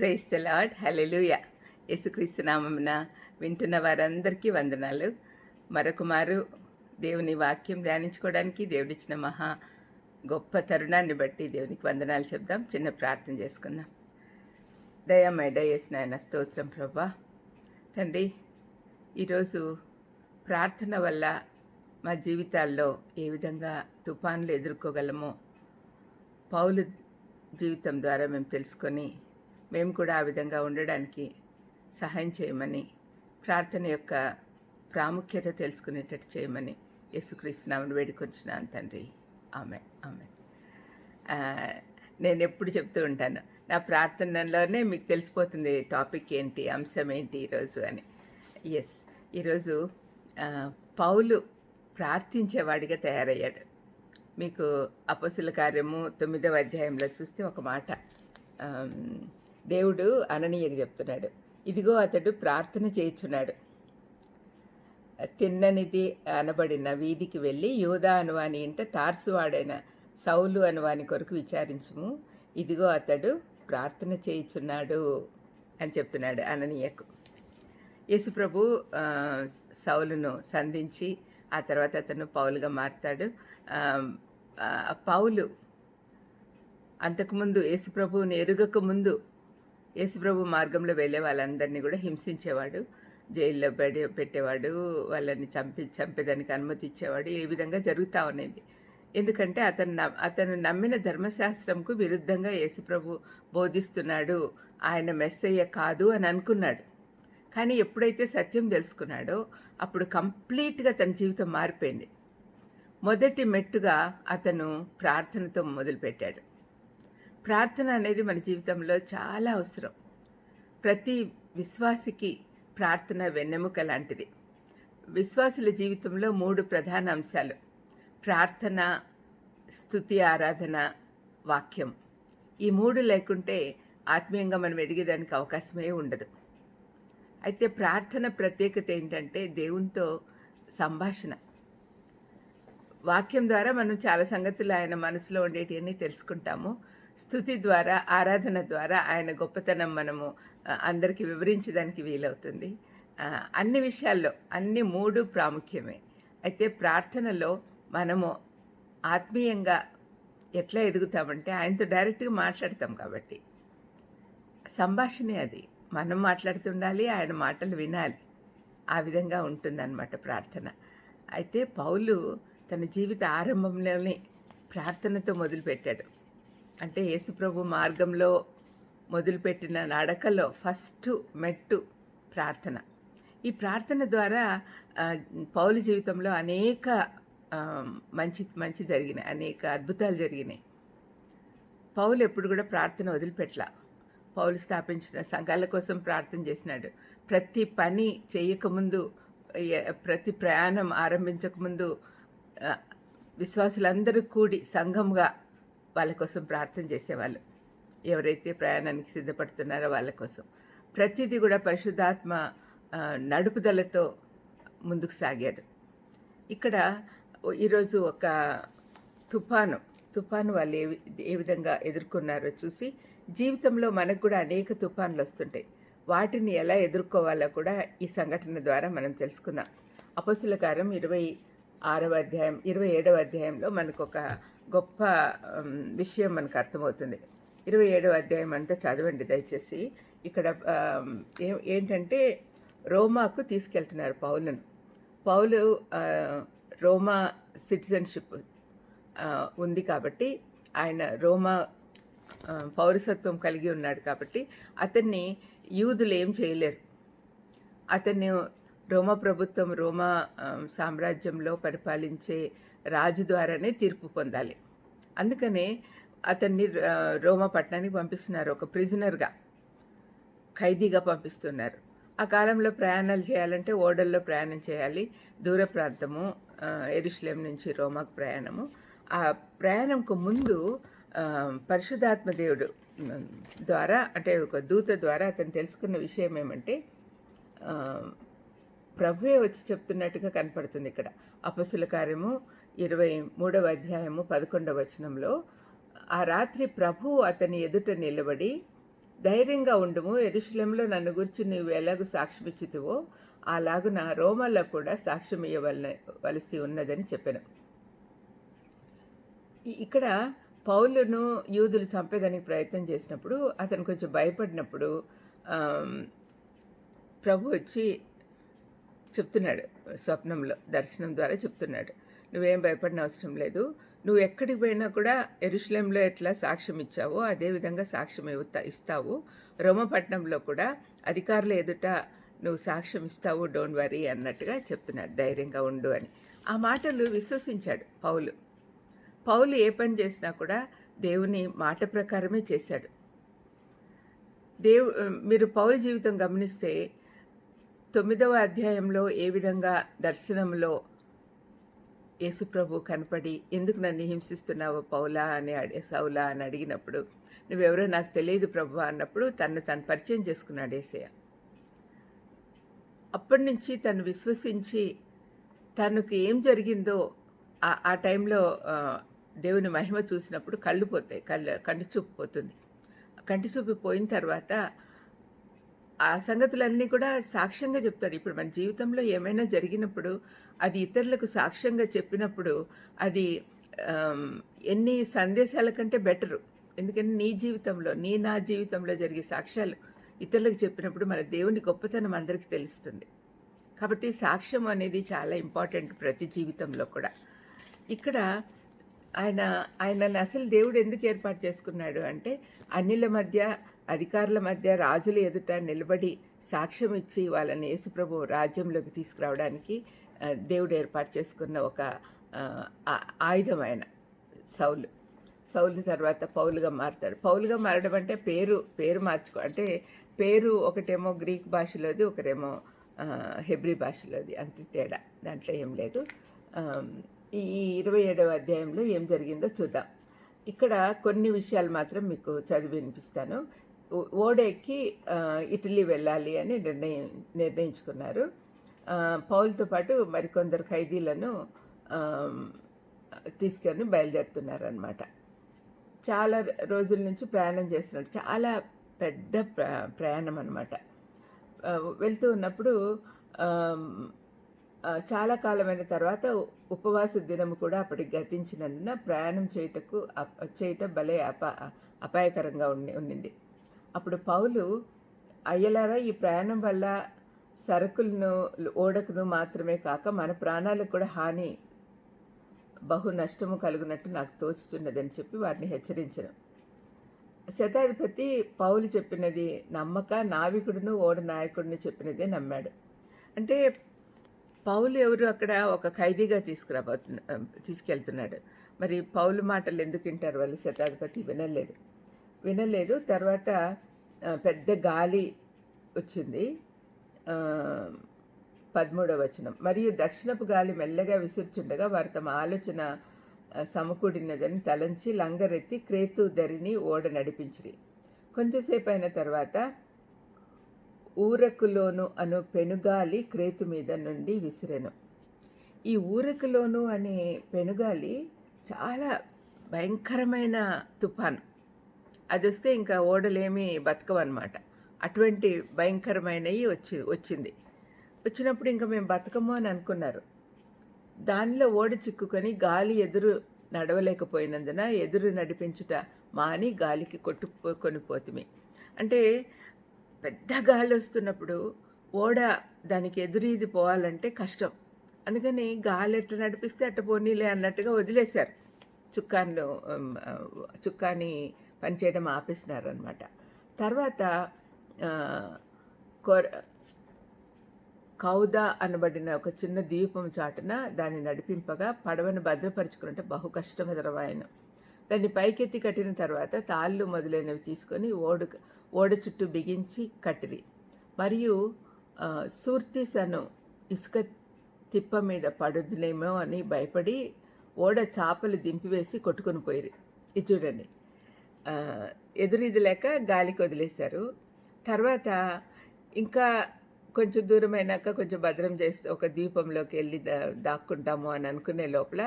Praise the lord hallelujah యేసుక్రీస్తు నామమున వింటున్న వారందరికీ వందనాలు. మరొక మారు దేవుని వాక్యం ధ్యానించుకోవడానికి దేవుడిచ్చిన మహా గొప్ప తరుణాన్ని బట్టి దేవునికి వందనాలు చెప్దాం. చిన్న ప్రార్థన చేసుకుందాం. దయమై దయసిన నాయన స్తోత్రం ప్రభా. తండ్రి ఈరోజు ప్రార్థన వల్ల మా జీవితాల్లో ఏ విధంగా తుఫాన్లు ఎదుర్కోగలమో పౌలు జీవితం ద్వారా మేము తెలుసుకొని మేము కూడా ఆ విధంగా ఉండడానికి సహాయం చేయమని ప్రార్థన యొక్క ప్రాముఖ్యత తెలుసుకునేటట్టు చేయమని యేసుక్రీస్తునామని వేడుకొచ్చినాను తండ్రి. ఆమె ఆమె నేను ఎప్పుడు చెప్తూ ఉంటాను నా ప్రార్థనలోనే మీకు తెలిసిపోతుంది టాపిక్ ఏంటి అంశం ఏంటి ఈరోజు అని. ఎస్ ఈరోజు పౌలు ప్రార్థించేవాడిగా తయారయ్యాడు. మీకు అపసుల కార్యము తొమ్మిదవ అధ్యాయంలో చూస్తే ఒక మాట దేవుడు అననీయకు చెప్తున్నాడు. ఇదిగో అతడు ప్రార్థన చేయుచున్నాడు. తిన్ననిది అనబడిన వీధికి వెళ్ళి యోధా అనువాని ఇంట తార్సువాడైన సౌలు అనువాని కొరకు విచారించుము. ఇదిగో అతడు ప్రార్థన చేయుచున్నాడు అని చెప్తున్నాడు అననీయకు. యేసుప్రభు సౌలును సంధించి ఆ తర్వాత అతను పౌలుగా మారుతాడు. పౌలు అంతకుముందు యేసుప్రభువుని ఎరుగక ముందు యేసుప్రభు మార్గంలో వెళ్ళే వాళ్ళందరినీ కూడా హింసించేవాడు జైల్లో పెడే పెట్టేవాడు వాళ్ళని చంపి చంపేదానికి అనుమతి ఇచ్చేవాడు ఈ విధంగా జరుగుతూ ఉన్నది. ఎందుకంటే అతను అతను నమ్మిన ధర్మశాస్త్రంకు విరుద్ధంగా యేసుప్రభు బోధిస్తున్నాడు ఆయన మెస్సయ్య కాదు అని అనుకున్నాడు. కానీ ఎప్పుడైతే సత్యం తెలుసుకున్నాడో అప్పుడు కంప్లీట్గా తన జీవితం మారిపోయింది. మొదటి మెట్టుగా అతను ప్రార్థనతో మొదలుపెట్టాడు. ప్రార్థన అనేది మన జీవితంలో చాలా అవసరం. ప్రతి విశ్వాసికి ప్రార్థన వెన్నెముక లాంటిది. విశ్వాసుల జీవితంలో మూడు ప్రధాన అంశాలు. ప్రార్థన స్థుతి ఆరాధన వాక్యం. ఈ మూడు లేకుంటే ఆత్మీయంగా మనం ఎదిగేదానికి అవకాశమే ఉండదు. అయితే ప్రార్థన ప్రత్యేకత ఏంటంటే దేవునితో సంభాషణ. వాక్యం ద్వారా మనం చాలా సంగతులు ఆయన మనసులో ఉండేటివన్నీ తెలుసుకుంటాము. స్థుతి ద్వారా ఆరాధన ద్వారా ఆయన గొప్పతనం మనము అందరికీ వివరించడానికి వీలవుతుంది. అన్ని విషయాల్లో అన్ని మూడు ప్రాముఖ్యమే. అయితే ప్రార్థనలో మనము ఆత్మీయంగా ఎట్లా ఎదుగుతామంటే ఆయనతో డైరెక్ట్గా మాట్లాడతాం కాబట్టి. సంభాషణే అది. మనం మాట్లాడుతుండాలి ఆయన మాటలు వినాలి. ఆ విధంగా ఉంటుందన్నమాట ప్రార్థన. అయితే పౌలు తన జీవిత ఆరంభంలోనే ప్రార్థనతో మొదలుపెట్టాడు. అంటే యేసుప్రభు మార్గంలో మొదలుపెట్టిన నడకలో ఫస్ట్ మెట్టు ప్రార్థన. ఈ ప్రార్థన ద్వారా పౌలు జీవితంలో అనేక మంచి మంచి జరిగినాయి అనేక అద్భుతాలు జరిగినాయి. పౌలు ఎప్పుడు కూడా ప్రార్థన వదిలిపెట్టలా. పౌలు స్థాపించిన సంఘాల కోసం ప్రార్థన చేసినాడు. ప్రతి పని చేయకముందు ప్రతి ప్రయాణం ఆరంభించకముందు విశ్వాసులందరూ కూడి సంఘంగా వాళ్ళ కోసం ప్రార్థన చేసేవాళ్ళు. ఎవరైతే ప్రయాణానికి సిద్ధపడుతున్నారో వాళ్ళ కోసం. ప్రతిదీ కూడా పరిశుద్ధాత్మ నడుపుదలతో ముందుకు సాగాడు. ఇక్కడ ఈరోజు ఒక తుఫాను తుఫాను వాళ్ళు ఏ ఏ విధంగా ఎదుర్కొన్నారో చూసి జీవితంలో మనకు కూడా అనేక తుఫాన్లు వస్తుంటాయి. వాటిని ఎలా ఎదుర్కోవాలో కూడా ఈ సంఘటన ద్వారా మనం తెలుసుకుందాం. అపసుల కారం ఇరవై ఆరవ అధ్యాయం ఇరవై ఏడవ అధ్యాయంలో మనకు ఒక గొప్ప విషయం మనకు అర్థమవుతుంది. ఇరవై ఏడవ అధ్యాయం అంతా చదవండి దయచేసి. ఇక్కడ ఏంటంటే రోమాకు తీసుకెళ్తున్నారు పౌలను. పౌలు రోమా సిటిజన్షిప్ ఉంది కాబట్టి ఆయన రోమా పౌరసత్వం కలిగి ఉన్నాడు కాబట్టి అతన్ని యూదులు ఏం చేయలేరు. అతన్ని రోమా ప్రభుత్వం రోమా సామ్రాజ్యంలో పరిపాలించే రాజు ద్వారానే తీర్పు పొందాలి. అందుకనే అతన్ని రోమా పట్టణానికి పంపిస్తున్నారు ఒక ప్రిజనర్గా. ఖైదీగా పంపిస్తున్నారు. ఆ కాలంలో ప్రయాణాలు చేయాలంటే ఓడల్లో ప్రయాణం చేయాలి. దూర ప్రాంతము ఆ, నుంచి రోమాకు ప్రయాణము. ఆ ప్రయాణంకు ముందు ఆ, దేవుడు ద్వారా అంటే ఒక దూత ద్వారా అతను తెలుసుకున్న విషయం ఏమంటే ప్రభువే వచ్చి చెప్తున్నట్టుగా కనపడుతుంది ఇక్కడ. అపసుల కార్యము ఇరవై మూడవ అధ్యాయము పదకొండవ వచనంలో ఆ రాత్రి ప్రభువు అతని ఎదుట నిలబడి ధైర్యంగా ఉండుము ఎరుశలంలో నన్ను గురించి నువ్వు ఎలాగూ సాక్ష్యమిచ్చితివో అలాగున రోమల్లో కూడా సాక్ష్యం ఇవ్వవలన వలసి ఉన్నదని చెప్పాను. ఇక్కడ పౌలును యూదులు చంపేదానికి ప్రయత్నం చేసినప్పుడు అతను కొంచెం భయపడినప్పుడు ప్రభు వచ్చి చెప్తున్నాడు. స్వప్నంలో దర్శనం ద్వారా చెప్తున్నాడు. నువ్వేం భయపడిన అవసరం లేదు. నువ్వు ఎక్కడికి పోయినా కూడా ఎరుశలేంలో ఎట్లా సాక్ష్యం ఇచ్చావో అదే విధంగా సాక్ష్యం ఇస్తావు. రోమపట్నంలో కూడా అధికారుల ఎదుట నువ్వు సాక్ష్యం ఇస్తావు డోంట్ వరీ అన్నట్టుగా చెప్తున్నాడు. ధైర్యంగా ఉండు అని. ఆ మాటలు విశ్వసించాడు పౌలు. పౌలు ఏ పని చేసినా కూడా దేవుని మాట ప్రకారమే చేశాడు. దేవు మీరు పౌలు జీవితం గమనిస్తే తొమ్మిదవ అధ్యాయంలో ఏ విధంగా దర్శనంలో యేసుప్రభు కనపడి ఎందుకు నన్ను హింసిస్తున్నావు పౌలా? అని అడి సౌలా అని అడిగినప్పుడు నువ్వెవరో నాకు తెలియదు ప్రభు అన్నప్పుడు తను తను పరిచయం చేసుకున్నాడు ఏసయ్య. అప్పటి నుంచి తను విశ్వసించి తనకు ఏం జరిగిందో ఆ టైంలో దేవుని మహిమ చూసినప్పుడు కళ్ళు పోతాయి కళ్ళు కంటి చూపు పోతుంది. కంటి చూపు పోయిన తర్వాత ఆ సంగతులన్నీ కూడా సాక్ష్యంగా చెప్తాడు. ఇప్పుడు మన జీవితంలో ఏమైనా జరిగినప్పుడు అది ఇతరులకు సాక్ష్యంగా చెప్పినప్పుడు అది ఎన్ని సందేశాల కంటే బెటరు. ఎందుకంటే నీ జీవితంలో నీ నా జీవితంలో జరిగే సాక్ష్యాలు ఇతరులకు చెప్పినప్పుడు మన దేవుని గొప్పతనం అందరికీ తెలుస్తుంది. కాబట్టి సాక్ష్యం అనేది చాలా ఇంపార్టెంట్ ప్రతి జీవితంలో కూడా. ఇక్కడ ఆయన ఆయనను అసలు దేవుడు ఎందుకు ఏర్పాటు చేసుకున్నాడు అంటే అన్నిల మధ్య అధికారుల మధ్య రాజుల ఎదుట నిలబడి సాక్ష్యం ఇచ్చి వాళ్ళని యేసుప్రభు రాజ్యంలోకి తీసుకురావడానికి దేవుడు ఏర్పాటు చేసుకున్న ఒక ఆయుధం ఆయన సౌలు. సౌలు తర్వాత పౌలుగా మారుతాడు. పౌలుగా మారడం అంటే పేరు పేరు మార్చుకో అంటే పేరు ఒకటేమో గ్రీక్ భాషలోది ఒకరేమో హెబ్రి హెబ్రీ భాషలోది. అంత తేడా దాంట్లో ఏం లేదు. ఈ ఈ ఇరవై ఏడవ అధ్యాయంలో ఏం జరిగిందో చూద్దాం. ఇక్కడ కొన్ని విషయాలు మాత్రం మీకు చదివి వినిపిస్తాను. ఓడెక్కి ఇటలీ వెళ్ళాలి అని నిర్ణయం నిర్ణయించుకున్నారు. పౌల్తో పాటు మరికొందరు ఖైదీలను తీసుకొని బయలుదేరుతున్నారనమాట చాలా రోజుల నుంచి ప్రయాణం చేస్తున్నాడు చాలా పెద్ద ప్రయాణం అనమాట వెళ్తూ ఉన్నప్పుడు చాలా కాలమైన తర్వాత ఉపవాస దినము కూడా అప్పటికి గతించినందున ప్రయాణం చేయుటకు అప- చేయటం భలే అప అపాయకరంగా ఉండి ఉండింది. అప్పుడు పౌలు అయ్యలారా ఈ ప్రయాణం వల్ల సరుకులను ఓడకును మాత్రమే కాక మన ప్రాణాలకు కూడా హాని బహు నష్టము కలుగునట్టు నాకు తోచుచున్నదని చెప్పి వారిని హెచ్చరించను. శతాధిపతి పౌలు చెప్పినది నమ్మక నావికుడును ఓడ నాయకుడిని చెప్పినదే నమ్మాడు. అంటే పౌలు ఎవరు అక్కడ ఒక ఖైదీగా తీసుకురాబోతున్న తీసుకెళ్తున్నాడు. మరి పౌలు మాటలు ఎందుకు వింటారు వాళ్ళు? శతాధిపతి వినలేదు. వినలేదు. తర్వాత పెద్ద గాలి వచ్చింది. పదమూడవ వచనం. మరియు దక్షిణపు గాలి మెల్లగా విసురుచుండగా వారు తమ ఆలోచన సమకూడినదని తలంచి లంగరెత్తి క్రేతు ధరిని ఓడ నడిపించిరి. కొంచెంసేపు అయిన తర్వాత ఊరకులోను అను పెనుగాలి క్రేతు మీద నుండి విసిరెను. ఈ ఊరకులోను అనే పెనుగాలి చాలా భయంకరమైన తుఫాను. అది వస్తే ఇంకా ఓడలేమి బతకవన్నమాట. అటువంటి భయంకరమైనవి వచ్చి వచ్చింది. వచ్చినప్పుడు ఇంకా మేము బతకము అని అనుకున్నారు. దానిలో ఓడి చిక్కుకొని గాలి ఎదురు నడవలేకపోయినందున ఎదురు నడిపించుట మాని గాలికి కొట్టుకొని పోతిమి. అంటే పెద్ద గాలి వస్తున్నప్పుడు ఓడ దానికి ఎదురీది పోవాలంటే కష్టం. అందుకని గాలి ఎట్లా నడిపిస్తే అట్ట పోనీలే అన్నట్టుగా వదిలేశారు. చుక్కాను చుక్కాని పనిచేయడం ఆపేసినారనమాట. తర్వాత కొర కౌద అనబడిన ఒక చిన్న దీపం చాటున దాన్ని నడిపింపగా పడవను భద్రపరుచుకున్నట్టు బహు కష్టమదరవాయను దాన్ని పైకెత్తి కట్టిన తర్వాత తాళ్ళు మొదలైనవి తీసుకొని ఓడు ఓడ చుట్టూ బిగించి కట్టిరి. మరియు సూర్తిసను ఇసుక తిప్ప మీద పడుదునేమో అని భయపడి ఓడ చాపలు దింపివేసి కొట్టుకొని పోయిరి. ఇది చూడండి. ఎదురీది లేక గాలికి వదిలేశారు. తర్వాత ఇంకా కొంచెం దూరం అయినాక కొంచెం భద్రం చేస్తే ఒక దీపంలోకి వెళ్ళి దా దాక్కుంటాము అని అనుకునే లోపల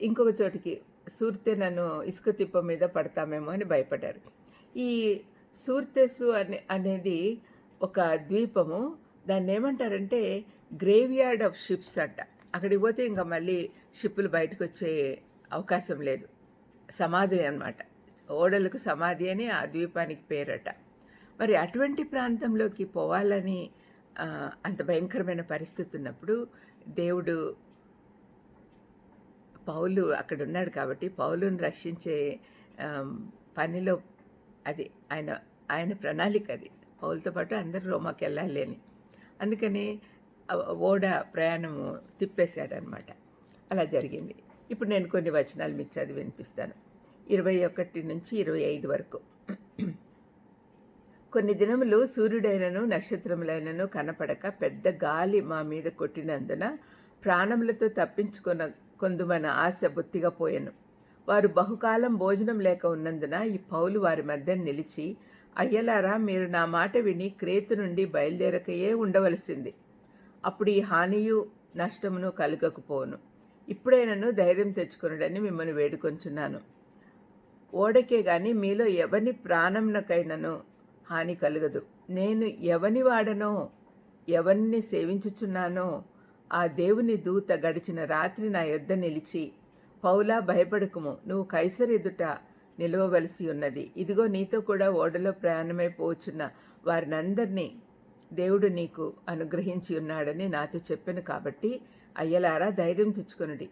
ఇంకొక చోటికి సూర్తె నన్ను ఇసుక తిప్ప మీద పడతామేమో అని భయపడ్డారు. ఈ సూర్తెసు అనే అనేది ఒక ద్వీపము. దాన్ని ఏమంటారంటే గ్రేవ్ యార్డ్ ఆఫ్ షిప్స్ అంట. అక్కడికి పోతే ఇంకా మళ్ళీ షిప్పులు బయటకు వచ్చే అవకాశం లేదు. సమాధి అనమాట ఓడలకు సమాధి అని ఆ ద్వీపానికి పేరట. మరి అటువంటి ప్రాంతంలోకి పోవాలని అంత భయంకరమైన పరిస్థితి ఉన్నప్పుడు దేవుడు పౌలు అక్కడ ఉన్నాడు కాబట్టి పౌలుని రక్షించే పనిలో అది ఆయన ఆయన ప్రణాళిక అది. పౌలతో పాటు అందరూ రోమాకి వెళ్ళాలి అని. అందుకని ఓడ ప్రయాణము తిప్పేశాడనమాట అలా జరిగింది. ఇప్పుడు నేను కొన్ని వచనాలు మీకు చదివి వినిపిస్తాను. ఇరవై ఒకటి నుంచి ఇరవై ఐదు వరకు. కొన్ని దినములు సూర్యుడైనను నక్షత్రములైనను కనపడక పెద్ద గాలి మా మీద కొట్టినందున ప్రాణములతో తప్పించుకున్న కొందుమన ఆశ బొత్తిగా పోయాను. వారు బహుకాలం భోజనం లేక ఉన్నందున ఈ పౌలు వారి మధ్య నిలిచి అయ్యలారా మీరు నా మాట విని క్రేతు నుండి బయలుదేరకయే ఉండవలసింది. అప్పుడు ఈ హానియు నష్టమును కలుగకపోను ఇప్పుడైనను ధైర్యం తెచ్చుకునడని మిమ్మల్ని వేడుకొంచున్నాను. ఓడకే గాని మీలో ఎవని ప్రాణంనకైనను హాని కలగదు. నేను ఎవని వాడనో ఎవరిని సేవించుచున్నానో ఆ దేవుని దూత గడిచిన రాత్రి నా యొద్ద నిలిచి పౌలా భయపడకుము. నువ్వు కైసర్ ఎదుట నిలవవలసి ఉన్నది. ఇదిగో నీతో కూడా ఓడలో ప్రయాణమైపోవచ్చున్న వారినందరినీ దేవుడు నీకు అనుగ్రహించి ఉన్నాడని నాతో చెప్పాను కాబట్టి అయ్యలారా ధైర్యం తెచ్చుకొనుడి.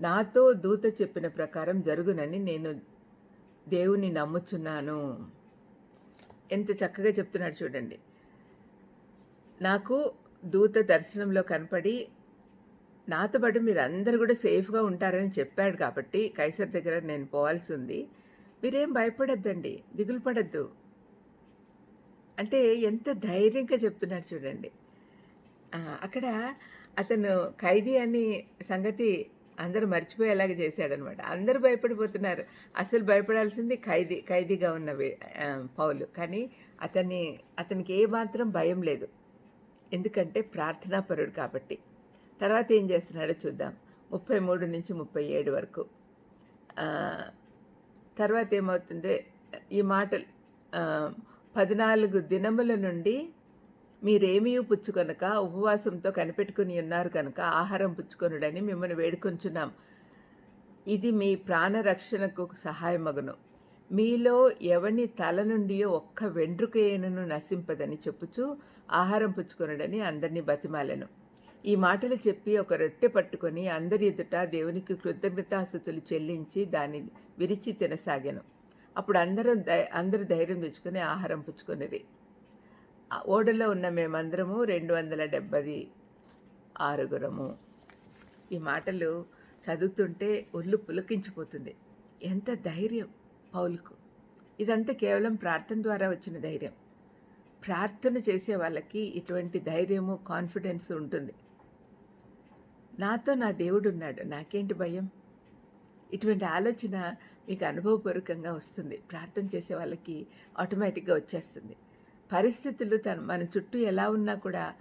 నాతో దూత చెప్పిన ప్రకారం జరుగునని నేను దేవుణ్ణి నమ్ముచున్నాను. ఎంత చక్కగా చెప్తున్నాడు చూడండి. నాకు దూత దర్శనంలో కనపడి నాతో పాటు మీరు అందరు కూడా సేఫ్గా ఉంటారని చెప్పాడు కాబట్టి కైసర్ దగ్గర నేను పోవాల్సి ఉంది మీరేం భయపడద్దండి దిగులు పడద్దు. అంటే ఎంత ధైర్యంగా చెప్తున్నాడు చూడండి. అక్కడ అతను ఖైదీ అని సంగతి అందరూ మర్చిపోయేలాగా చేశాడనమాట. అందరూ భయపడిపోతున్నారు. అసలు భయపడాల్సింది ఖైదీ ఖైదీగా ఉన్న పౌలు. కానీ అతన్ని అతనికి ఏ మాత్రం భయం లేదు. ఎందుకంటే ప్రార్థనాపరుడు కాబట్టి. తర్వాత ఏం చేస్తున్నాడో చూద్దాం. ముప్పై మూడు నుంచి ముప్పై ఏడు వరకు. తర్వాత ఏమవుతుంది? ఈ మాటలు పద్నాలుగు దినముల నుండి మీరేమీ పుచ్చుకొనక ఉపవాసంతో కనిపెట్టుకుని ఉన్నారు కనుక ఆహారం పుచ్చుకొనుడని మిమ్మల్ని వేడుకొంచున్నాం. ఇది మీ ప్రాణ రక్షణకు సహాయమగును. మీలో ఎవని తల నుండి ఒక్క వెండ్రుకేనను నశింపదని చెప్పుచు ఆహారం పుచ్చుకొనుడని అందరినీ బతిమాలెను. ఈ మాటలు చెప్పి ఒక రొట్టె పట్టుకొని అందరి ఎదుట దేవునికి కృతజ్ఞతాస్థుతులు చెల్లించి దాన్ని విరిచి తినసాగాను. అప్పుడు అందరం అందరు ధైర్యం తెచ్చుకొని ఆహారం పుచ్చుకొనిరి. ఓడలో ఉన్న మేమందరము రెండు వందల డెబ్బది ఆరుగురము. ఈ మాటలు చదువుతుంటే ఒళ్ళు పులకించిపోతుంది. ఎంత ధైర్యం పౌలుకు. ఇదంతా కేవలం ప్రార్థన ద్వారా వచ్చిన ధైర్యం. ప్రార్థన చేసే వాళ్ళకి ఇటువంటి ధైర్యము కాన్ఫిడెన్స్ ఉంటుంది. నాతో నా దేవుడు ఉన్నాడు నాకేంటి భయం? ఇటువంటి ఆలోచన మీకు అనుభవపూర్వకంగా వస్తుంది. ప్రార్థన చేసే వాళ్ళకి ఆటోమేటిక్గా వచ్చేస్తుంది. పరిస్థితులు తన మన చుట్టూ ఎలా ఉన్నా కూడా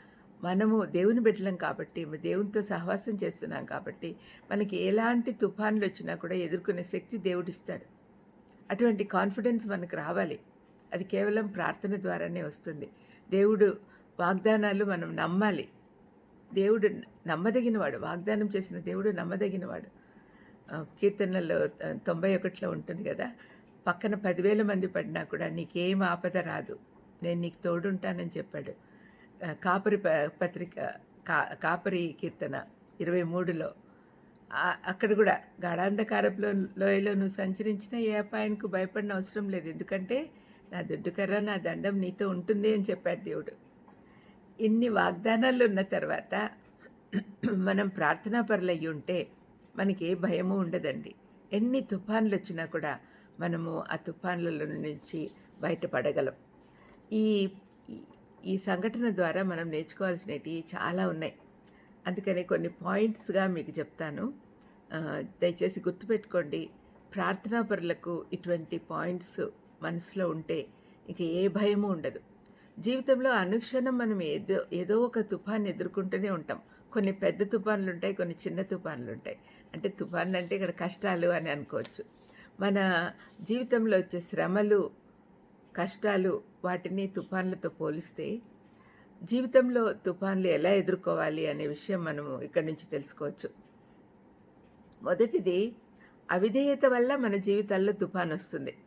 మనము దేవుని బిడ్డలం కాబట్టి దేవునితో సహవాసం చేస్తున్నాం కాబట్టి మనకి ఎలాంటి తుఫాన్లు వచ్చినా కూడా ఎదుర్కొనే శక్తి దేవుడిస్తాడు. అటువంటి కాన్ఫిడెన్స్ మనకు రావాలి. అది కేవలం ప్రార్థన ద్వారానే వస్తుంది. దేవుడు వాగ్దానాలు మనం నమ్మాలి. దేవుడు నమ్మదగినవాడు వాగ్దానం చేసిన దేవుడు నమ్మదగినవాడు. కీర్తనలో తొంభై ఒకటిలో ఉంటుంది కదా పక్కన పదివేల మంది పడినా కూడా నీకేం ఆపద రాదు. నేను నీకు తోడుంటానని చెప్పాడు. కాపరి ప- పత్రిక కా కాపరి కీర్తన ఇరవై మూడులో. అక్కడ కూడా గాఢాంధకారపు లోయలో నువ్వు సంచరించిన ఏ అపాయానికి భయపడిన అవసరం లేదు. ఎందుకంటే నా దుడ్డుకర్ర నా దండం నీతో ఉంటుంది అని చెప్పాడు దేవుడు. ఇన్ని వాగ్దానాలు ఉన్న తర్వాత మనం ప్రార్థనా పరులయ్యి ఉంటే మనకి ఏ భయము ఉండదండి. ఎన్ని తుఫాన్లు వచ్చినా కూడా మనము ఆ తుఫాన్ల నుంచి బయటపడగలం. ఈ- ఈ సంఘటన ద్వారా మనం నేర్చుకోవాల్సినవి చాలా ఉన్నాయి. అందుకని కొన్ని పాయింట్స్గా మీకు చెప్తాను. దయచేసి గుర్తుపెట్టుకోండి. ప్రార్థనాపరులకు ఇటువంటి పాయింట్స్ మనసులో ఉంటే ఇక ఏ భయము ఉండదు. జీవితంలో అనుక్షణం మనం ఏదో ఏదో ఒక తుఫాన్ ఎదుర్కొంటూనే ఉంటాం. కొన్ని పెద్ద తుఫాన్లు ఉంటాయి కొన్ని చిన్న తుఫాన్లు ఉంటాయి. అంటే తుఫాన్లు అంటే ఇక్కడ కష్టాలు అని అనుకోవచ్చు. మన జీవితంలో వచ్చే శ్రమలు కష్టాలు వాటిని తుఫాన్లతో పోలిస్తే జీవితంలో తుఫాన్లు ఎలా ఎదుర్కోవాలి అనే విషయం మనము ఇక్కడి నుంచి తెలుసుకోవచ్చు. మొదటిది అవిధేయత వల్ల మన జీవితాల్లో తుఫాన్ వస్తుంది.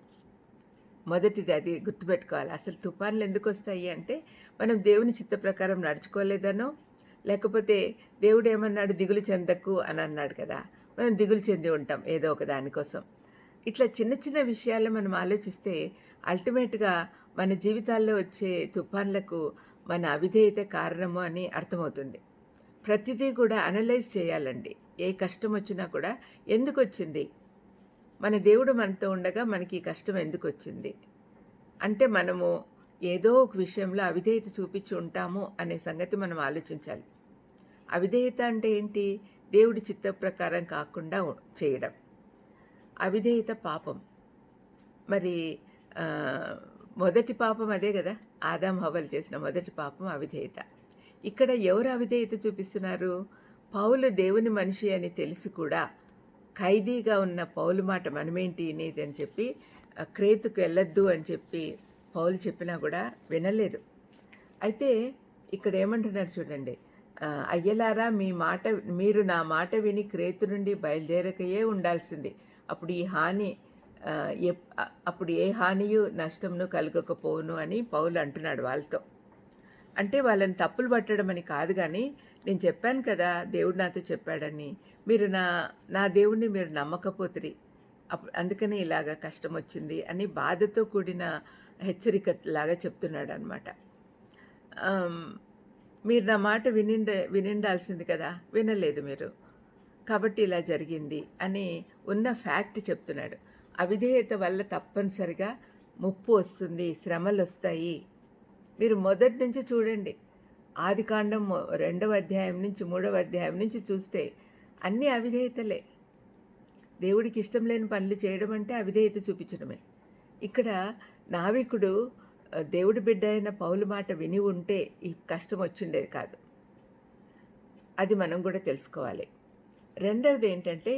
మొదటిది అది గుర్తుపెట్టుకోవాలి. అసలు తుఫాన్లు ఎందుకు వస్తాయి అంటే మనం దేవుని చిత్త ప్రకారం నడుచుకోలేదనో లేకపోతే దేవుడు ఏమన్నాడు? దిగులు చెందకు అని అన్నాడు కదా. మనం దిగులు చెంది ఉంటాం ఏదో ఒక దానికోసం. ఇట్లా చిన్న చిన్న విషయాలు మనం ఆలోచిస్తే అల్టిమేట్గా మన జీవితాల్లో వచ్చే తుఫాన్లకు మన అవిధేయత కారణము అని అర్థమవుతుంది. ప్రతిదీ కూడా అనలైజ్ చేయాలండి. ఏ కష్టం వచ్చినా కూడా ఎందుకు వచ్చింది మన దేవుడు మనతో ఉండగా మనకి ఈ కష్టం ఎందుకు వచ్చింది అంటే మనము ఏదో ఒక విషయంలో అవిధేయత చూపించి ఉంటాము అనే సంగతి మనం ఆలోచించాలి. అవిధేయత అంటే ఏంటి? దేవుడి చిత్త ప్రకారం కాకుండా చేయడం. అవిధేయత పాపం. మరి మొదటి పాపం అదే కదా? ఆదాం హవలు చేసిన మొదటి పాపం అవిధేయత. ఇక్కడ ఎవరు అవిధేయత చూపిస్తున్నారు? పౌలు దేవుని మనిషి అని తెలిసి కూడా ఖైదీగా ఉన్న పౌలు మాట మనమేంటి నీది అని చెప్పి క్రేతుకు వెళ్ళొద్దు అని చెప్పి పౌలు చెప్పినా కూడా వినలేదు. అయితే ఇక్కడ ఏమంటున్నారు చూడండి అయ్యలారా మీ మాట మీరు నా మాట విని క్రేతు నుండి బయలుదేరకయే ఉండాల్సింది. అప్పుడు ఈ హాని అప్పుడు ఏ హానియు నష్టమును కలగకపోవును అని పౌలు అంటున్నాడు వాళ్ళతో. అంటే వాళ్ళని తప్పులు పట్టడం అని కాదు కానీ నేను చెప్పాను కదా దేవుడు నాతో చెప్పాడని మీరు నా నా దేవుణ్ణి మీరు నమ్మకపోతురి. అప్పుడు అందుకనే ఇలాగ కష్టం వచ్చింది అని బాధతో కూడిన హెచ్చరిక లాగా చెప్తున్నాడు అనమాట మీరు నా మాట వినిండ వినిండాల్సింది కదా వినలేదు మీరు. కాబట్టి ఇలా జరిగింది అని ఉన్న ఫ్యాక్ట్ చెప్తున్నాడు. అవిధేయత వల్ల తప్పనిసరిగా ముప్పు వస్తుంది శ్రమలు వస్తాయి. మీరు మొదటి నుంచి చూడండి. ఆదికాండం రెండవ అధ్యాయం నుంచి మూడవ అధ్యాయం నుంచి చూస్తే అన్నీ అవిధేయతలే. దేవుడికి ఇష్టం లేని పనులు చేయడం అంటే అవిధేయత చూపించడమే. ఇక్కడ నావికుడు దేవుడి బిడ్డ అయిన పౌలు మాట విని ఉంటే ఈ కష్టం వచ్చిండేది కాదు. అది మనం కూడా తెలుసుకోవాలి. రెండవది ఏంటంటే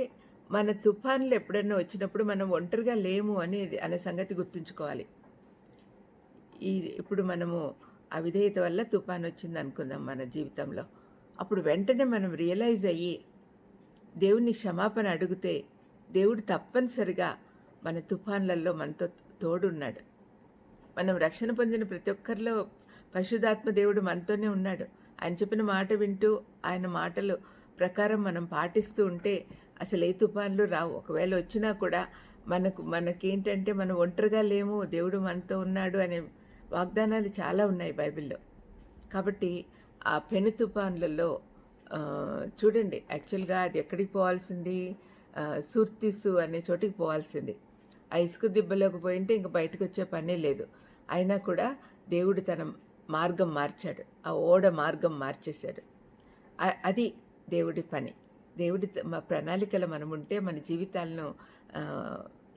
మన తుఫాన్లు ఎప్పుడైనా వచ్చినప్పుడు మనం ఒంటరిగా లేము అనేది అనే సంగతి గుర్తుంచుకోవాలి. ఈ ఇప్పుడు మనము అవిధేయత వల్ల తుఫాన్ వచ్చింది అనుకుందాం మన జీవితంలో. అప్పుడు వెంటనే మనం రియలైజ్ అయ్యి దేవుని క్షమాపణ అడిగితే దేవుడు తప్పనిసరిగా మన తుఫాన్లలో మనతో తోడున్నాడు. మనం రక్షణ పొందిన ప్రతి ఒక్కరిలో పరిశుధాత్మ దేవుడు మనతోనే ఉన్నాడు. ఆయన చెప్పిన మాట వింటూ ఆయన మాటలు ప్రకారం మనం పాటిస్తూ ఉంటే అసలు ఏ తుఫాన్లు రావు. ఒకవేళ వచ్చినా కూడా మనకు మనకేంటంటే మనం ఒంటరిగా లేము దేవుడు మనతో ఉన్నాడు అనే వాగ్దానాలు చాలా ఉన్నాయి బైబిల్లో. కాబట్టి ఆ పెను తుఫాన్లలో చూడండి యాక్చువల్గా అది ఎక్కడికి పోవాల్సింది? సుర్తిసు అనే చోటికి పోవాల్సింది. ఆ ఇసుక దిబ్బలోకి పోయింటే ఇంక బయటకు వచ్చే పనే లేదు. అయినా కూడా దేవుడు తన మార్గం మార్చాడు. ఆ ఓడ మార్గం మార్చేశాడు. అది దేవుడి పని. దేవుడి ప్రణాళికలు మనం ఉంటే మన జీవితాలను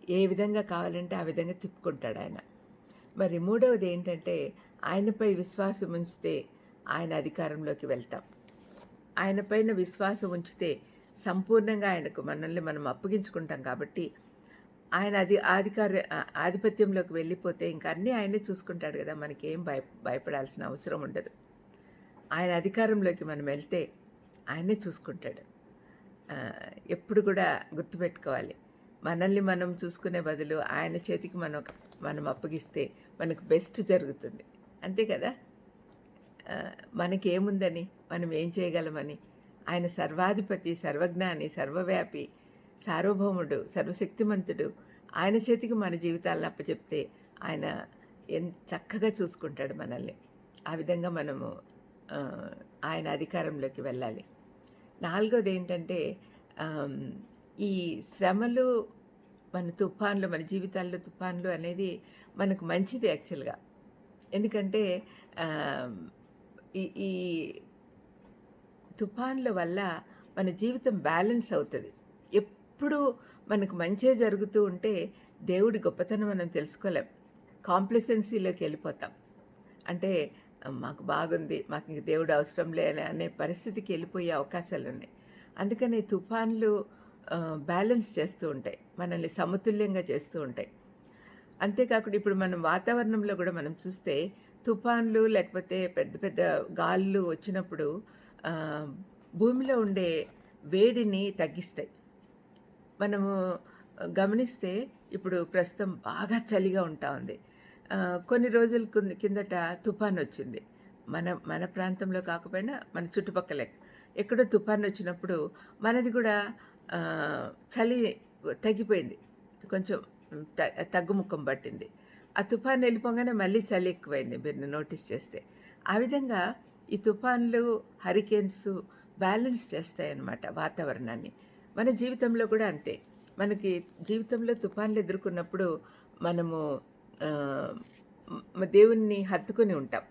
ఏ విధంగా కావాలంటే ఆ విధంగా తిప్పుకుంటాడు ఆయన. మరి మూడవది ఏంటంటే ఆయనపై విశ్వాసం ఉంచితే ఆయన అధికారంలోకి వెళ్తాం. ఆయన పైన విశ్వాసం ఉంచితే సంపూర్ణంగా ఆయనకు మనల్ని మనం అప్పగించుకుంటాం కాబట్టి ఆయన అది అధికార ఆధిపత్యంలోకి వెళ్ళిపోతే ఇంకా అన్నీ ఆయనే చూసుకుంటాడు కదా మనకి ఏం భయ భయపడాల్సిన అవసరం ఉండదు. ఆయన అధికారంలోకి మనం వెళ్తే ఆయనే చూసుకుంటాడు. ఎప్పుడు కూడా గుర్తుపెట్టుకోవాలి. మనల్ని మనం చూసుకునే బదులు ఆయన చేతికి మనం మనం అప్పగిస్తే మనకు బెస్ట్ జరుగుతుంది. అంతే కదా? మనకేముందని? మనం ఏం చేయగలమని? ఆయన సర్వాధిపతి సర్వజ్ఞాని సర్వవ్యాపి సార్వభౌముడు సర్వశక్తిమంతుడు. ఆయన చేతికి మన జీవితాలను అప్పచెప్తే ఆయన ఎంత చక్కగా చూసుకుంటాడు మనల్ని. ఆ విధంగా మనము ఆయన అధికారంలోకి వెళ్ళాలి. నాలుగోది ఏంటంటే ఈ శ్రమలు మన తుఫాన్లు మన జీవితాల్లో తుఫాన్లు అనేది మనకు మంచిది యాక్చువల్గా. ఎందుకంటే ఈ తుఫాన్ల వల్ల మన జీవితం బ్యాలెన్స్ అవుతుంది. ఎప్పుడు మనకు మంచే జరుగుతూ ఉంటే దేవుడి గొప్పతనం మనం తెలుసుకోలేం. కాంప్లసెన్సీలోకి వెళ్ళిపోతాం. అంటే మాకు బాగుంది మాకు ఇంక దేవుడు అవసరం లేని అనే పరిస్థితికి వెళ్ళిపోయే అవకాశాలు ఉన్నాయి. అందుకని తుఫాన్లు బ్యాలెన్స్ చేస్తూ ఉంటాయి మనల్ని సమతుల్యంగా చేస్తూ ఉంటాయి. అంతేకాకుండా ఇప్పుడు మనం వాతావరణంలో కూడా మనం చూస్తే తుఫాన్లు లేకపోతే పెద్ద పెద్ద గాలులు వచ్చినప్పుడు భూమిలో ఉండే వేడిని తగ్గిస్తాయి. మనము గమనిస్తే ఇప్పుడు ప్రస్తుతం బాగా చలిగా ఉంటా ఉంది. కొన్ని రోజుల కింద- కిందట తుఫాన్ వచ్చింది మన మన ప్రాంతంలో కాకపోయినా మన చుట్టుపక్కల. ఎక్కడో తుఫాన్ వచ్చినప్పుడు మనది కూడా చలి తగ్గిపోయింది. కొంచెం తగ్గుముఖం పట్టింది. ఆ తుఫాన్ వెళ్ళిపోగానే మళ్ళీ చలి ఎక్కువైంది మీరు నోటీస్ చేస్తే. ఆ విధంగా ఈ తుఫాన్లు హరికేన్స్ బ్యాలెన్స్ చేస్తాయన్నమాట వాతావరణాన్ని. మన జీవితంలో కూడా అంతే. మనకి జీవితంలో తుఫాన్లు ఎదుర్కొన్నప్పుడు మనము దేవుణ్ణి హత్తుకొని ఉంటాం.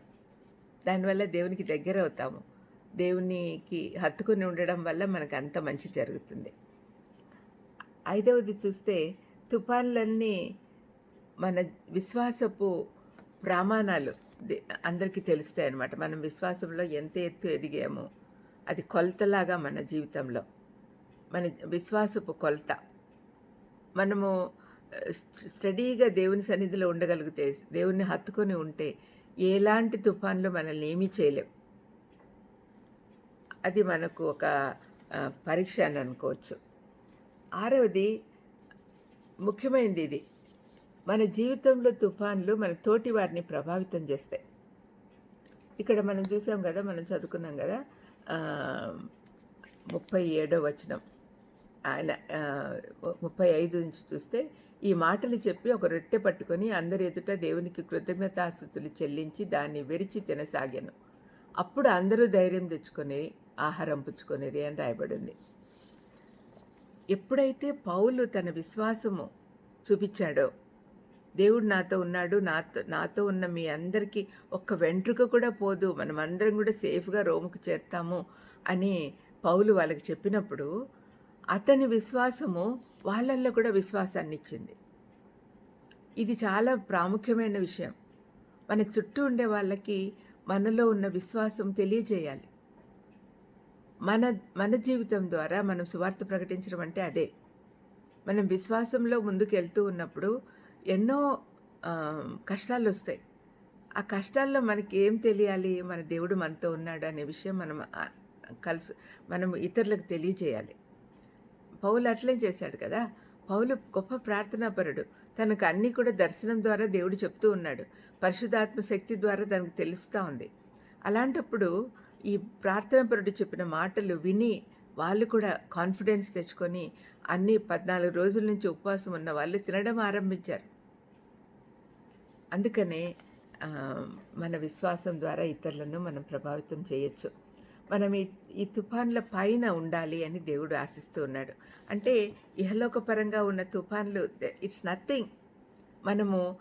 దానివల్ల దేవునికి దగ్గర అవుతాము. దేవునికి హత్తుకొని ఉండడం వల్ల మనకు అంత మంచి జరుగుతుంది. ఐదవది చూస్తే తుఫాన్లన్నీ మన విశ్వాసపు ప్రమాణాలు దే- అందరికీ తెలుస్తాయి అన్నమాట. మనం విశ్వాసంలో ఎంత ఎత్తు ఎదిగామో అది కొలతలాగా మన జీవితంలో. మన విశ్వాసపు కొలత. మనము స్టడీగా దేవుని సన్నిధిలో ఉండగలిగితే దేవుణ్ణి హత్తుకొని ఉంటే ఎలాంటి తుఫాన్లు మనల్ని ఏమీ చేయలేం అది మనకు ఒక పరీక్ష అని అనుకోవచ్చు. ఆరవది ముఖ్యమైనది ఇది. మన జీవితంలో తుఫాన్లు మన తోటి వారిని ప్రభావితం చేస్తాయి. ఇక్కడ మనం చూసాం కదా మనం చదువుకున్నాం కదా ముప్పై ఏడో వచనం. ఆయన ముప్పై ఐదు నుంచి చూస్తే ఈ మాటలు చెప్పి ఒక రొట్టె పట్టుకొని అందరి ఎదుట దేవునికి కృతజ్ఞతాస్థుతులు చెల్లించి దాన్ని విరిచి తినసాగాను. అప్పుడు అందరూ ధైర్యం తెచ్చుకొని ఆహారం పుచ్చుకొనిరి అని రాయబడింది. ఎప్పుడైతే పౌలు తన విశ్వాసము చూపించాడో దేవుడు నాతో ఉన్నాడు నాతో నాతో ఉన్న మీ అందరికీ ఒక్క వెంట్రుక కూడా పోదు మనం అందరం కూడా సేఫ్గా రోముకు చేరుతాము అని పౌలు వాళ్ళకి చెప్పినప్పుడు అతని విశ్వాసము వాళ్ళల్లో కూడా విశ్వాసాన్ని ఇచ్చింది ఇది చాలా ప్రాముఖ్యమైన విషయం. మన చుట్టూ ఉండే వాళ్ళకి మనలో ఉన్న విశ్వాసం తెలియజేయాలి. మన మన జీవితం ద్వారా మనం సువార్త ప్రకటించడం అంటే అదే. మనం విశ్వాసంలో ముందుకు వెళ్తూ ఉన్నప్పుడు ఎన్నో కష్టాలు వస్తాయి ఆ కష్టాల్లో మనకి ఏం తెలియాలి? మన దేవుడు మనతో ఉన్నాడు అనే విషయం మనం కలిసి మనం ఇతరులకు తెలియజేయాలి. పౌలు అట్లే చేశాడు కదా. పౌలు గొప్ప ప్రార్థనాపరుడు. తనకు అన్నీ కూడా దర్శనం ద్వారా దేవుడు చెప్తూ ఉన్నాడు. పరిశుధాత్మ శక్తి ద్వారా తనకు తెలుస్తూ ఉంది. అలాంటప్పుడు ఈ ప్రార్థనాపరుడు చెప్పిన మాటలు విని వాళ్ళు కూడా కాన్ఫిడెన్స్ తెచ్చుకొని అన్ని పద్నాలుగు రోజుల నుంచి ఉపవాసం ఉన్న వాళ్ళు తినడం ఆరంభించారు. అందుకనే మన విశ్వాసం ద్వారా ఇతరులను మనం ప్రభావితం చేయొచ్చు. మనం ఈ ఈ తుఫాన్ల పైన ఉండాలి అని దేవుడు ఆశిస్తూ ఉన్నాడు. అంటే ఇహలోకపరంగా ఉన్న తుఫాన్లు ఇట్స్ నథింగ్ మనము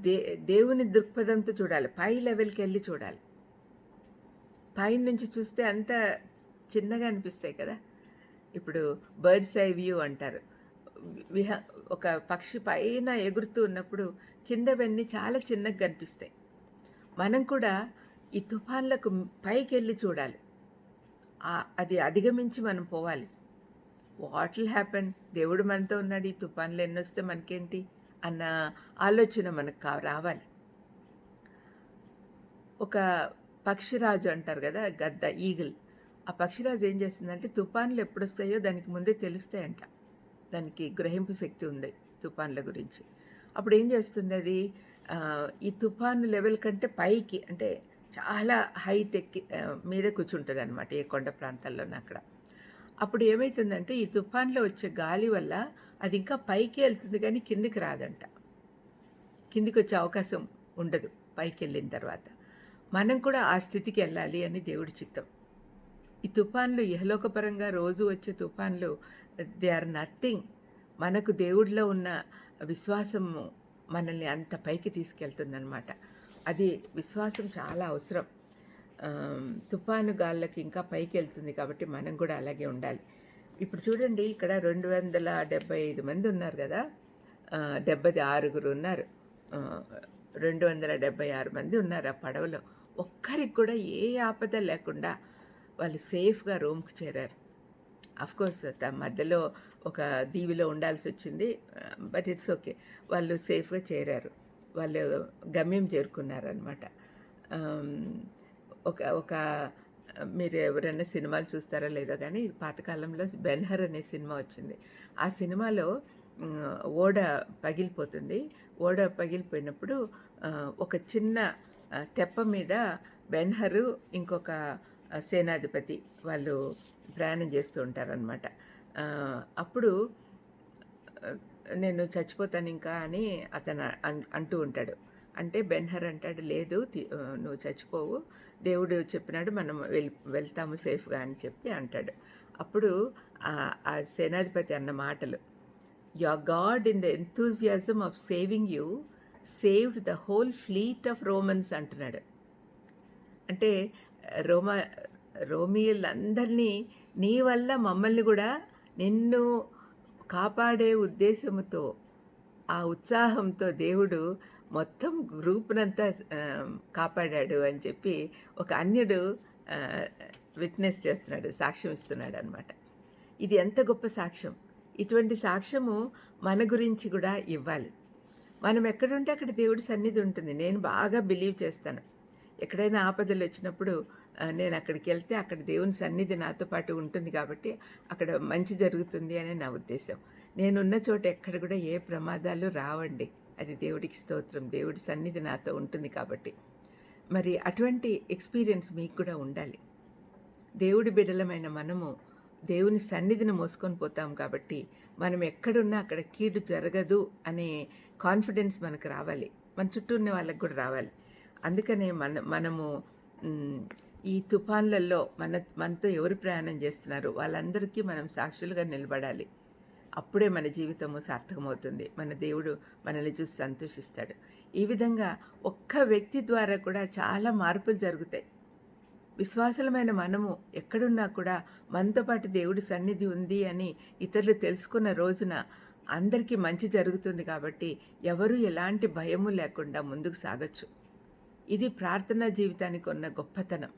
దే దేవుని దృక్పథంతో చూడాలి పై లెవెల్కి వెళ్ళి చూడాలి. పైన నుంచి చూస్తే అంత చిన్నగా అనిపిస్తాయి కదా. ఇప్పుడు బర్డ్స్ ఐ వ్యూ అంటారు. విహ ఒక పక్షి పైన ఎగురుతూ ఉన్నప్పుడు కిందవన్నీ చాలా చిన్నగా కనిపిస్తాయి. మనం కూడా ఈ తుఫాన్లకు పైకి వెళ్ళి చూడాలి. అది అధిగమించి మనం పోవాలి. వాట్ విల్ హ్యాపెన్ దేవుడు మనతో ఉన్నాడు. ఈ తుఫాన్లు ఎన్నొస్తే మనకేంటి? అన్న ఆలోచన మనకు కా రావాలి. ఒక పక్షిరాజు అంటారు కదా గద్ద ఈగిల్. ఆ పక్షిరాజు ఏం చేస్తుందంటే తుఫాన్లు ఎప్పుడు వస్తాయో దానికి ముందే తెలుస్తాయంట. దానికి గ్రహింపు శక్తి ఉంది తుఫాన్ల గురించి. అప్పుడు ఏం చేస్తుంది అది? ఈ తుఫాను లెవెల్ కంటే పైకి అంటే చాలా హైట్ ఎక్కి మీద కూర్చుంటుంది అనమాట ఏ కొండ ప్రాంతాల్లోనే అక్కడ. అప్పుడు ఏమవుతుందంటే ఈ తుఫాన్లో వచ్చే గాలి వల్ల అది ఇంకా పైకి వెళ్తుంది కానీ కిందికి రాదంట. కిందికి వచ్చే అవకాశం ఉండదు పైకి వెళ్ళిన తర్వాత. మనం కూడా ఆ స్థితికి వెళ్ళాలి అని దేవుడి చిత్తం. ఈ తుఫాన్లు ఇహలోకపరంగా రోజు వచ్చే తుఫాన్లు దే ఆర్ నథింగ్. మనకు దేవుడిలో ఉన్న విశ్వాసము మనల్ని అంత పైకి తీసుకెళ్తుందనమాట అది విశ్వాసం చాలా అవసరం. తుఫాను గాళ్ళకి ఇంకా పైకి వెళ్తుంది కాబట్టి మనం కూడా అలాగే ఉండాలి. ఇప్పుడు చూడండి ఇక్కడ రెండు వందల డెబ్బై ఐదు మంది ఉన్నారు కదా. డెబ్బై ఆరుగురు ఉన్నారు. రెండు వందల డెబ్బై ఆరు మంది ఉన్నారు ఆ పడవలో. ఒక్కరికి కూడా ఏ ఆపద లేకుండా వాళ్ళు సేఫ్గా రూమ్కి చేరారు. కోర్స్ మధ్యలో ఒక దీవిలో ఉండాల్సి వచ్చింది బట్ ఇట్స్ ఓకే వాళ్ళు సేఫ్గా చేరారు. వాళ్ళు గమ్యం చేరుకున్నారనమాట ఒక ఒక మీరు ఎవరైనా సినిమాలు చూస్తారో లేదో కానీ పాతకాలంలో బెన్హర్ అనే సినిమా వచ్చింది. ఆ సినిమాలో ఓడ పగిలిపోతుంది. ఓడ పగిలిపోయినప్పుడు ఒక చిన్న తెప్ప మీద బెన్హరు ఇంకొక సేనాధిపతి వాళ్ళు ప్రయాణం చేస్తూ ఉంటారనమాట అప్పుడు నేను చచ్చిపోతాను ఇంకా అని అతను అన్- అంటూ ఉంటాడు. అంటే బెన్హర్ అంటాడు లేదు నువ్వు చచ్చిపోవు దేవుడు చెప్పినాడు మనం వెల్ వెళ్తాము సేఫ్గా అని చెప్పి అంటాడు. అప్పుడు ఆ- ఆ సేనాధిపతి అన్న మాటలు your god in the enthusiasm of saving you saved the whole fleet of Romans అంటున్నాడు. అంటే రోమా రోమియలందరినీ నీ వల్ల మమ్మల్ని కూడా నిన్ను కాపాడే ఉద్దేశంతో ఆ ఉత్సాహంతో దేవుడు మొత్తం గ్రూప్నంతా కాపాడాడు అని చెప్పి ఒక అన్యుడు విట్నెస్ చేస్తున్నాడు సాక్ష్యం ఇస్తున్నాడు అనమాట ఇది ఎంత గొప్ప సాక్ష్యం. ఇటువంటి సాక్ష్యము మన గురించి కూడా ఇవ్వాలి. మనం ఎక్కడుంటే అక్కడ దేవుడి సన్నిధి ఉంటుంది. నేను బాగా బిలీవ్ చేస్తాను. ఎక్కడైనా ఆపదలు వచ్చినప్పుడు నేను అక్కడికి వెళ్తే అక్కడ దేవుని సన్నిధి నాతో పాటు ఉంటుంది కాబట్టి అక్కడ మంచి జరుగుతుంది అని నా ఉద్దేశం. నేనున్న చోట ఎక్కడ కూడా ఏ ప్రమాదాలు రావండి. అది దేవుడికి స్తోత్రం. దేవుడి సన్నిధి నాతో ఉంటుంది కాబట్టి. మరి అటువంటి ఎక్స్పీరియన్స్ మీకు కూడా ఉండాలి. దేవుడి బిడలమైన మనము దేవుని సన్నిధిని మోసుకొని పోతాం కాబట్టి మనం ఎక్కడున్నా అక్కడ కీడు జరగదు అనే కాన్ఫిడెన్స్ మనకు రావాలి. మన చుట్టూ ఉన్న వాళ్ళకి కూడా రావాలి. అందుకనే మన మనము ఈ తుఫాన్లలో మన మనతో ఎవరు ప్రయాణం చేస్తున్నారు? వాళ్ళందరికీ మనం సాక్షులుగా నిలబడాలి. అప్పుడే మన జీవితము సార్థకమవుతుంది. మన దేవుడు మనల్ని చూసి సంతోషిస్తాడు. ఈ విధంగా ఒక్క వ్యక్తి ద్వారా కూడా చాలా మార్పులు జరుగుతాయి. విశ్వాసులమైన మనము ఎక్కడున్నా కూడా మనతో పాటు దేవుడి సన్నిధి ఉంది అని ఇతరులు తెలుసుకున్న రోజున అందరికీ మంచి జరుగుతుంది కాబట్టి ఎవరు ఎలాంటి భయము లేకుండా ముందుకు సాగచ్చు. ఇది ప్రార్థనా జీవితానికి ఉన్న గొప్పతనం.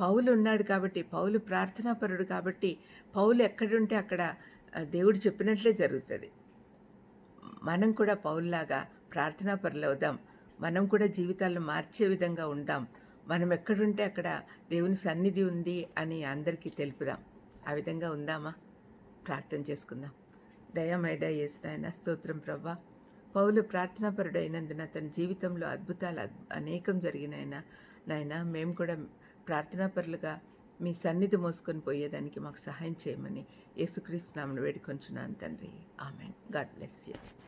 పౌలు ఉన్నాడు కాబట్టి పౌలు ప్రార్థనాపరుడు కాబట్టి పౌలు ఎక్కడుంటే అక్కడ దేవుడు చెప్పినట్లే జరుగుతుంది. మనం కూడా పౌల్లాగా ప్రార్థనాపరులు అవుదాం. మనం కూడా జీవితాలను మార్చే విధంగా ఉందాం. మనం ఎక్కడుంటే అక్కడ దేవుని సన్నిధి ఉంది అని అందరికీ తెలుపుదాం. ఆ విధంగా ఉందామా? ప్రార్థన చేసుకుందాం. దయమైడ నాయన స్తోత్రం ప్రభా. పౌలు ప్రార్థనాపరుడైనందున తన జీవితంలో అద్భుతాలు అనేకం జరిగినాయన నాయన. మేము కూడా ప్రార్థనాపరులుగా మీ సన్నిధి మోసుకొని పోయేదానికి మాకు సహాయం చేయమని యేసుక్రీస్తు నామను వేడుకొంచున్నాను తండ్రి. ఆమెన్. God bless you.